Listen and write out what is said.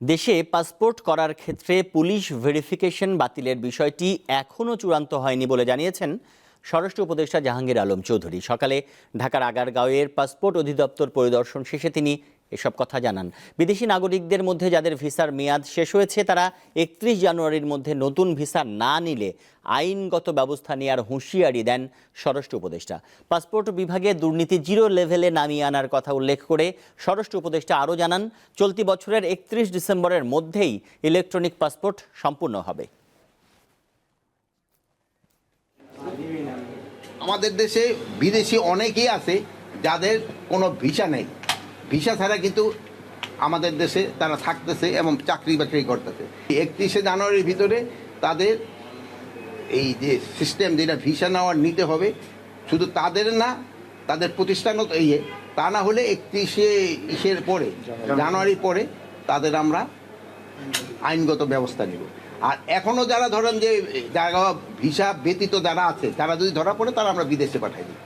দেশে পাসপোর্ট করার ক্ষেত্রে পুলিশ ভেরিফিকেশন বাতিলের বিষয়টি এখনও চূড়ান্ত হয়নি বলে জানিয়েছেন স্বরাষ্ট্র উপদেষ্টা জাহাঙ্গীর আলম চৌধুরী। সকালে ঢাকার আগারগাঁওয়ের পাসপোর্ট অধিদপ্তর পরিদর্শন শেষে তিনি এসব কথা জানান। বিদেশি নাগরিকদের মধ্যে যাদের ভিসার মেয়াদ শেষ হয়েছে, তারা একত্রিশ জানুয়ারির মধ্যে নতুন ভিসা না নিলে আইনগত ব্যবস্থা নেওয়ার হুঁশিয়ারি দেন স্বরাষ্ট্র উপদেষ্টা। পাসপোর্ট বিভাগে দুর্নীতি জিরো লেভেলে নামিয়ে আনার কথা উল্লেখ করে স্বরাষ্ট্র উপদেষ্টা আরও জানান, চলতি বছরের একত্রিশ ডিসেম্বরের মধ্যেই ইলেকট্রনিক পাসপোর্ট সম্পূর্ণ হবে। আমাদের দেশে বিদেশি অনেকেই আছে যাদের কোনো ভিসা নেই। ভিসা ছাড়া কিন্তু আমাদের দেশে তারা থাকতেছে এবং চাকরি বাকরি করতেছে। একত্রিশে জানুয়ারির ভিতরে তাদের এই যে সিস্টেম যেটা ভিসা নেওয়ার নিতে হবে, শুধু তাদের না, তাদের প্রতিষ্ঠানগত ইয়ে তা না হলে একত্রিশে ইসের পরে, জানুয়ারির পরে তাদের আমরা আইনগত ব্যবস্থা নেব। আর এখনও যারা ধরেন যে, যারা ভিসা ব্যতীত যারা আছে, তারা যদি ধরা পড়ে তারা আমরা বিদেশে পাঠাই দিই।